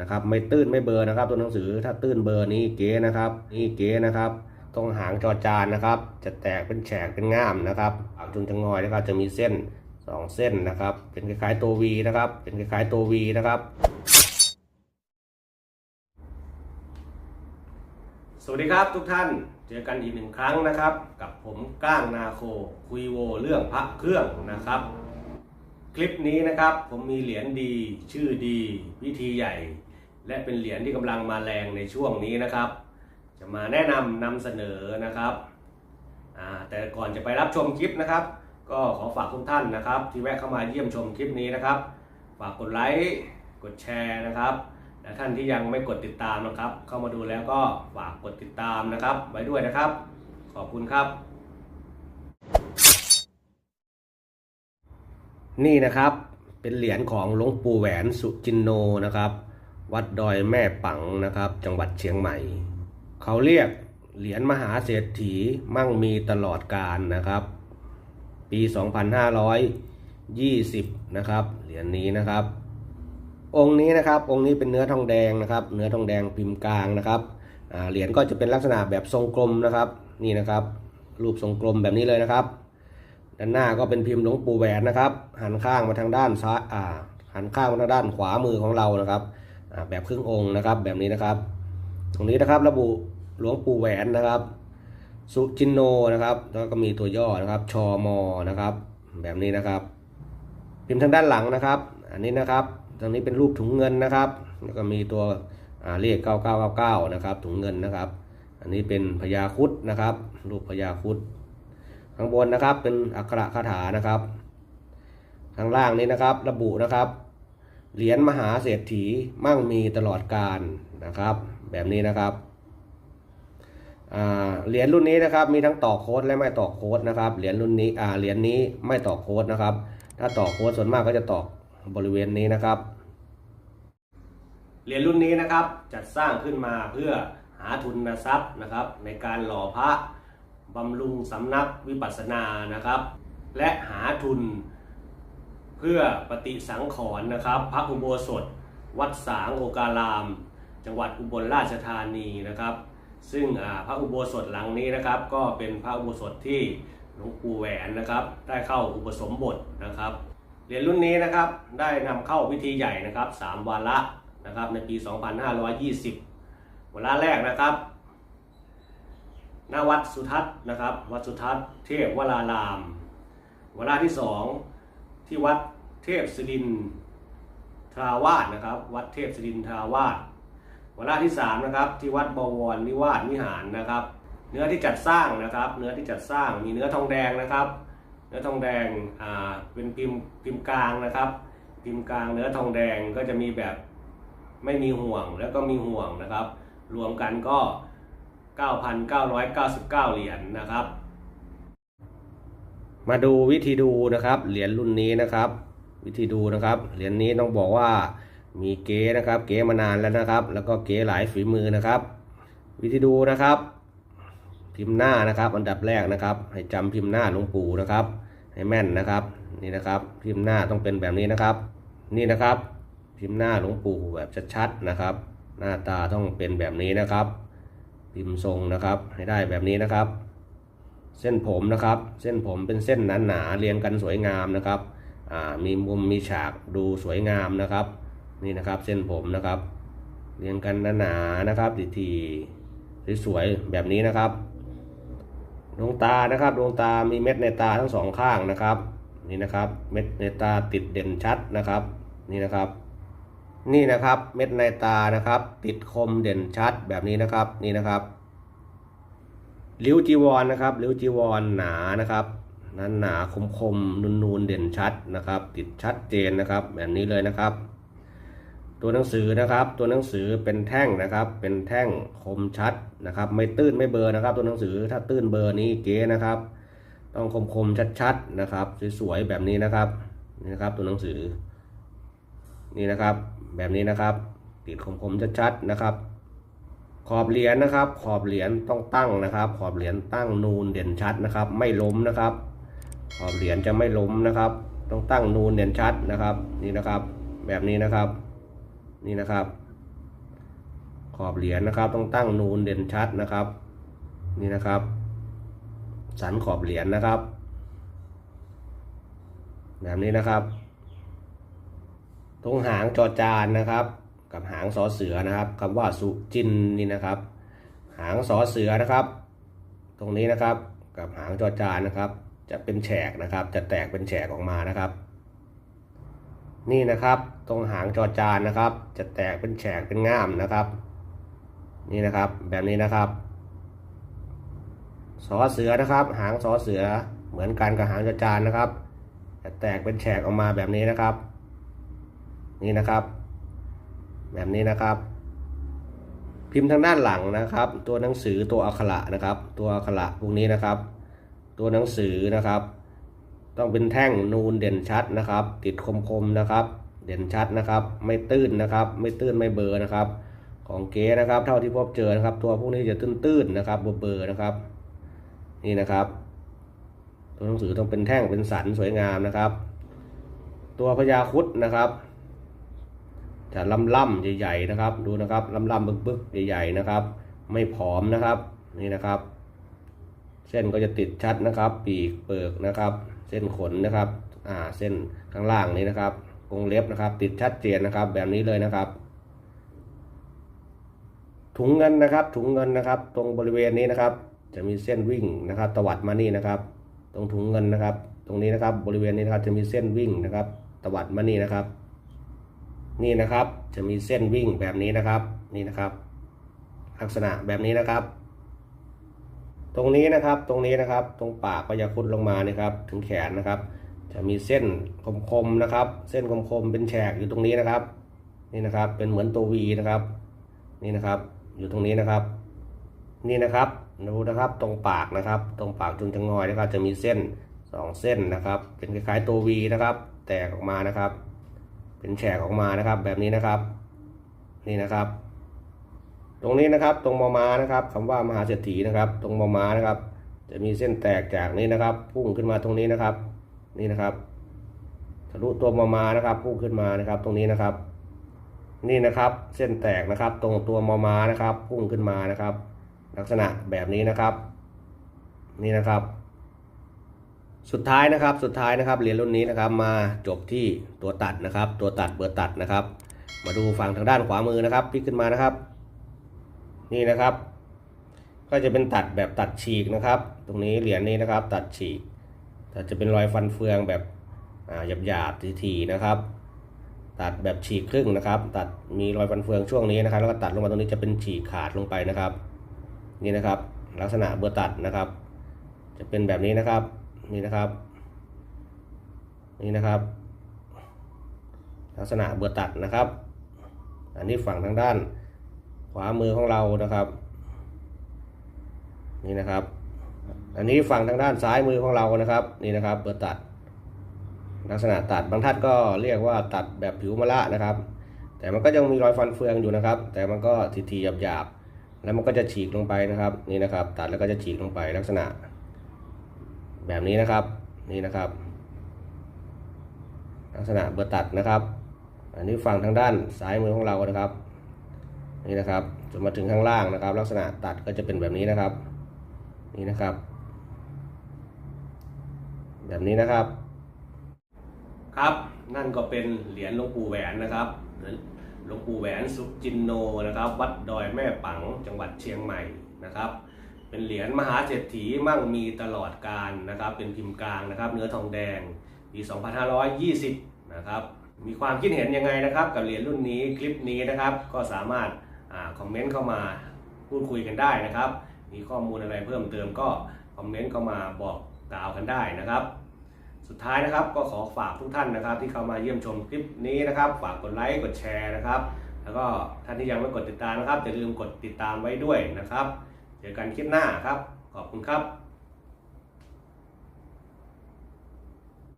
นะครับไม่ตื้นไม่เบอร์นะครับ ตัวหนังสือถ้าตื้นเบอร์นี้เก๋นะครับนี่เก๋นะครับตรงหางจอจานนะครับ จะแตกเป็นแฉกเป็นง่ามนะครับปากจุนจะงอยนะครับจะมีเส้นสองเส้นนะครับ เป็นคล้ายๆตัววีนะครับ เป็นคล้ายๆตัววีนะครับ สวัสดีครับทุกท่านเจอกันอีกหนึ่งครั้งนะครับ กับผมก้างนาโคคุยโวเรื่องพระเครื่องนะครับ คลิปนี้นะครับผมมีเหรียญดีชื่อดี วิธีใหญ่ และเป็นเหรียญที่กำลังมาแรงในช่วงนี้นะครับ จะมาแนะนำนำเสนอนะครับแต่ก่อนจะไปรับชมคลิปนะครับ ก็ขอฝากทุกท่านนะครับ ที่แวะเข้ามาเยี่ยมชมคลิปนี้นะครับ ฝากกดไลค์กดแชร์นะครับและท่านที่ยังไม่กดติดตามนะครับ เข้ามาดูแล้วก็ฝากกดติดตามนะครับ ไว้ด้วยนะครับ ขอบคุณครับ นี่นะครับเป็นเหรียญของหลวงปู่แหวนสุจินโนนะครับ วัดดอยแม่ปังนะครับ จังหวัดเชียงใหม่ เขาเรียกเหรียญมหาเศรษฐีมั่งมีตลอดกาลนะครับ ปี 2520 นะครับ เหรียญนี้นะครับ องค์นี้นะครับ องค์นี้เป็นเนื้อทองแดงนะครับ เนื้อทองแดงพิมพ์กลางนะครับเหรียญก็จะเป็นลักษณะแบบทรงกลมนะครับ นี่นะครับ รูปทรงกลมแบบนี้เลยนะครับ ด้านหน้าก็เป็นพิมพ์หลวงปู่แหวนนะครับ หันข้างมาทางด้านซ้ายอ่าหันข้างมาทางด้านขวามือของเรานะครับ แบบครึ่งองค์นะครับ แบบนี้นะครับ ตรงนี้นะครับระบุหลวงปู่แหวนนะครับ สุจินโนนะครับ แล้วก็มีตัวย่อนะครับชอมอนะครับ แบบนี้นะครับพิมพ์ทางด้านหลังนะครับ อันนี้นะครับ ตรงนี้เป็นรูปถุงเงินนะครับ แล้วก็มีตัวอ่าเลข9999นะครับ ถุงเงินนะครับ อันนี้เป็นพญาคุดนะครับ รูปพญาคุดข้างบนนะครับเป็นอักขระคาถานะครับ ข้างล่างนี้นะครับ ระบุนะครับ เหรียญมหาเศรษฐีมั่งมีตลอดกาลนะครับ แบบนี้นะครับเหรียญรุ่นนี้นะครับมีทั้งต่อโค้ดและไม่ต่อโค้ดนะครับเหรียญรุ่นนี้เหรียญนี้ไม่ต่อโค้ดนะครับ ถ้าต่อโค้ดส่วนมากก็จะต่อบริเวณนี้นะครับเหรียญรุ่นนี้นะครับจัดสร้างขึ้นมาเพื่อหาทุนทรัพย์นะครับ ในการหล่อพระบำรุงสำนักวิปัสสนานะครับ และหาทุน เพื่อปฏิสังขรณ์นะครับพระอุโบสถ วัดสางโอการาม จังหวัดอุบลราชธานีนะครับ ซึ่งพระอุโบสถหลังนี้นะครับ ก็เป็นพระอุโบสถที่หลวงปู่แหวนนะครับ ได้เข้าอุปสมบทนะครับเหรียญรุ่นนี้นะครับได้นำเข้าพิธีใหญ่นะครับสามวาระนะครับในปี 2520 วาระแรกนะครับณวัดสุทัศน์นะครับ วัดสุทัศน์เทพวราราม วาระที่สอง ที่วัดเทพศิรินทราวาสนะครับ วัดเทพศิรินทราวาสวาระที่สามนะครับที่วัดบวรนิวาสวิหารนะครับ เนื้อที่จัดสร้างนะครับ เนื้อที่จัดสร้างมีเนื้อทองแดงนะครับ เนื้อทองแดงอ่าเป็นพิมพ์พิมพ์กลางนะครับ พิมพ์กลางเนื้อทองแดงก็จะมีแบบไม่มีห่วงแล้วก็มีห่วงนะครับ รวมกันก็ 9,999 เหรียญนะครับ มาดูวิธีดูนะครับ เหรียญรุ่นนี้นะครับ วิธีดูนะครับ เหรียญนี้ต้องบอกว่ามีเก๋นะครับ เก๋มานานแล้วนะครับ แล้วก็เก๋หลายฝีมือนะครับ วิธีดูนะครับ พิมพ์หน้านะครับ อันดับแรกนะครับ ให้จำพิมพ์หน้าหลวงปู่นะครับ ให้แม่นนะครับนี่นะครับ พิมพ์หน้าต้องเป็นแบบนี้นะครับ นี่นะครับ พิมพ์หน้าหลวงปู่แบบชัดๆนะครับ หน้าตาต้องเป็นแบบนี้นะครับ พิมพ์ทรงนะครับ ให้ได้แบบนี้นะครับ เส้นผมนะครับ เส้นผมเป็นเส้นหนาๆเรียงกันสวยงามนะครับอ่ามีมุมมีฉากดูสวยงามนะครับ นี่นะครับเส้นผมนะครับ เรียงกันหนาๆนะครับทีๆสวยๆแบบนี้นะครับดวงตานะครับดวงตามีเม็ดในตาทั้งสองข้างนะครับ นี่นะครับ เม็ดในตาติดเด่นชัดนะครับ นี่นะครับ นี่นะครับเม็ดในตานะครับ ติดคมเด่นชัดแบบนี้นะครับ นี่นะครับ ริ้วจีวรนนะครับริ้วจีวรหนานะครับนั้นหนาคมคมนูนนูนๆเด่นชัดนะครับ ติดชัดเจนนะครับ แบบนี้เลยนะครับ ตัวหนังสือนะครับ ตัวหนังสือเป็นแท่งนะครับ เป็นแท่งคมชัดนะครับ ไม่ตื้นไม่เบอร์นะครับ ตัวหนังสือถ้าตื้นเบอร์นี้เก๋นะครับ ต้องคมคมๆชัดๆนะครับ สวยๆแบบนี้นะครับนี่นะครับ ตัวหนังสือนี่นะครับ แบบนี้นะครับ ติดคมคมๆชัดๆนะครับ ขอบเหรียญนะครับ ขอบเหรียญต้องตั้งนะครับ ขอบเหรียญตั้งนูนเด่นชัดนะครับ ไม่ล้มนะครับ ขอบเหรียญจะไม่ล้มนะครับ ต้องตั้งนูนเด่นชัดนะครับ นี่นะครับ แบบนี้นะครับ นี่นะครับ ขอบเหรียญนะครับ ต้องตั้งนูนเด่นชัดนะครับ นี่นะครับ สันขอบเหรียญนะครับ แบบนี้นะครับ ตรงหางจอจานนะครับ กับหางสอเสือนะครับคำว่าสุจินนี่นะครับ หางสอเสือนะครับ ตรงนี้นะครับกับหางจอจานนะครับ จะเป็นแฉกนะครับ จะแตกเป็นแฉกออกมานะครับ นี่นะครับตรงหางจอจานนะครับ จะแตกเป็นแฉกเป็นง่ามนะครับ นี่นะครับแบบนี้นะครับสอเสือนะครับ หางสอเสือเหมือนกันกับหางจอจานนะครับ จะแตกเป็นแฉกออกมาแบบนี้นะครับ นี่นะครับ แบบนี้นะครับ พิมพ์ทางด้านหลังนะครับ ตัวหนังสือตัวอักขระนะครับ ตัวอักขระพวกนี้นะครับ ตัวหนังสือนะครับ ต้องเป็นแท่งนูนเด่นชัดนะครับ ติดคมๆนะครับ เด่นชัดนะครับ ไม่ตื้นนะครับ ไม่ตื้นไม่เบอร์นะครับ ของเก๋นะครับ เท่าที่พบเจอนะครับ ตัวพวกนี้จะตื้นๆนะครับเบอร์นะครับ นี่นะครับตัวหนังสือต้องเป็นแท่งเป็นสันสวยงามนะครับ ตัวพญาคุดนะครับ จะล่ำล่ำๆใหญ่ๆนะครับ ดูนะครับล่ำล่ำบึกบึกๆใหญ่ๆนะครับ ไม่ผอมนะครับนี่นะครับ เส้นก็จะติดชัดนะครับ ปีกเปิกนะครับ เส้นขนนะครับอ่าเส้นข้างล่างนี้นะครับวงเล็บนะครับ ติดชัดเจนนะครับ แบบนี้เลยนะครับ ถุงเงินนะครับ ถุงเงินนะครับ ตรงบริเวณนี้นะครับ จะมีเส้นวิ่งนะครับ ตวัดมานี่นะครับ ตรงถุงเงินนะครับ ตรงนี้นะครับ บริเวณนี้นะครับจะมีเส้นวิ่งนะครับ ตวัดมานี่นะครับ นี่นะครับจะมีเส้นวิ่งแบบนี้นะครับนี่นะครับ ลักษณะแบบนี้นะครับ ตรงนี้นะครับตรงนี้นะครับ ตรงปากก็จะคุดลงมานะครับ ถึงแขนนะครับ จะมีเส้นคมๆนะครับ เส้นคมๆเป็นแฉกอยู่ตรงนี้นะครับ นี่นะครับเป็นเหมือนตัววีนะครับ นี่นะครับ อยู่ตรงนี้นะครับ นี่นะครับดูนะครับตรงปากนะครับ ตรงปากจุนจะงอยนะครับ จะมีเส้นสองเส้นนะครับ เป็นคล้ายๆตัววีนะครับ แตกออกมานะครับ เป็นแฉกออกมานะครับ แบบนี้นะครับ นี่นะครับ ตรงนี้นะครับตรงมอมานะครับคำว่ามหาเศรษฐีนะครับ ตรงมอมานะครับ จะมีเส้นแตกจากนี้นะครับ พุ่งขึ้นมาตรงนี้นะครับ นี่นะครับทะลุตัวมอมานะครับ พุ่งขึ้นมานะครับ ตรงนี้นะครับ นี่นะครับ เส้นแตกนะครับ ตรงตัวมอมานะครับ พุ่งขึ้นมานะครับ ลักษณะแบบนี้นะครับ นี่นะครับ สุดท้ายนะครับสุดท้ายนะครับเหรียญรุ่นนี้นะครับมาจบที่ตัวตัดนะครับ ตัวตัดเบอร์ตัดนะครับ มาดูฝั่งทางด้านขวามือนะครับพลิกขึ้นมานะครับ นี่นะครับ ก็จะเป็นตัดแบบตัดฉีกนะครับ ตรงนี้เหรียญนี้นะครับ ตัดฉีกแต่จะเป็นรอยฟันเฟืองแบบหยาบๆทีๆนะครับ ตัดแบบฉีกครึ่งนะครับ ตัดมีรอยฟันเฟืองช่วงนี้นะครับ แล้วก็ตัดลงมาตรงนี้จะเป็นฉีกขาดลงไปนะครับ นี่นะครับ ลักษณะเบอร์ตัดนะครับ จะเป็นแบบนี้นะครับ นี่นะครับ นี่นะครับ ลักษณะเบอตัดนะครับ อันนี้ฝั่งทางด้าน ขวามือของเรานะครับ นี่นะครับ อันนี้ฝั่งทางด้านซ้ายมือของเรานะครับ นี่นะครับ เบอตัด ลักษณะตัดบางท่านก็เรียกว่าตัดแบบผิวมะละนะครับ แต่มันก็ยังมีรอยฟันเฟืองอยู่นะครับ แต่มันก็ทีๆหยาบๆแล้วมันก็จะฉีกลงไปนะครับ นี่นะครับ ตัดแล้วก็จะฉีกลงไปลักษณะ แบบนี้นะครับนี่นะครับ ลักษณะเบอร์ตัดนะครับ อันนี้ฝั่งทางด้านซ้ายมือของเรานะครับนี่นะครับจนมาถึงข้างล่างนะครับ ลักษณะตัดก็จะเป็นแบบนี้นะครับ นี่นะครับ แบบนี้นะครับ ครับนั่นก็เป็นเหรียญหลวงปู่แหวนนะครับหลวงปู่แหวนสุจินโนนะครับ วัดดอยแม่ปังจังหวัดเชียงใหม่นะครับ เป็นเหรียญมหาเศรษฐีมั่งมีตลอดการนะครับ เป็นพิมพ์กลางนะครับ เนื้อทองแดงปี 2520 นะครับ มีความคิดเห็นยังไงนะครับ กับเหรียญรุ่นนี้คลิปนี้นะครับ ก็สามารถอาคอมเมนต์เข้ามาพูดคุยกันได้นะครับ มีข้อมูลอะไรเพิ่มเติมก็คอมเมนต์เข้ามาบอกกล่าวกันได้นะครับสุดท้ายนะครับก็ขอฝากทุกท่านนะครับ ที่เข้ามาเยี่ยมชมคลิปนี้นะครับ ฝากกดไลค์กดแชร์นะครับ แล้วก็ท่านที่ยังไม่กดติดตามนะครับอย่าลืมกดติดตามไว้ด้วยนะครับ เจอกันคลิปหน้าครับ ขอบคุณครับ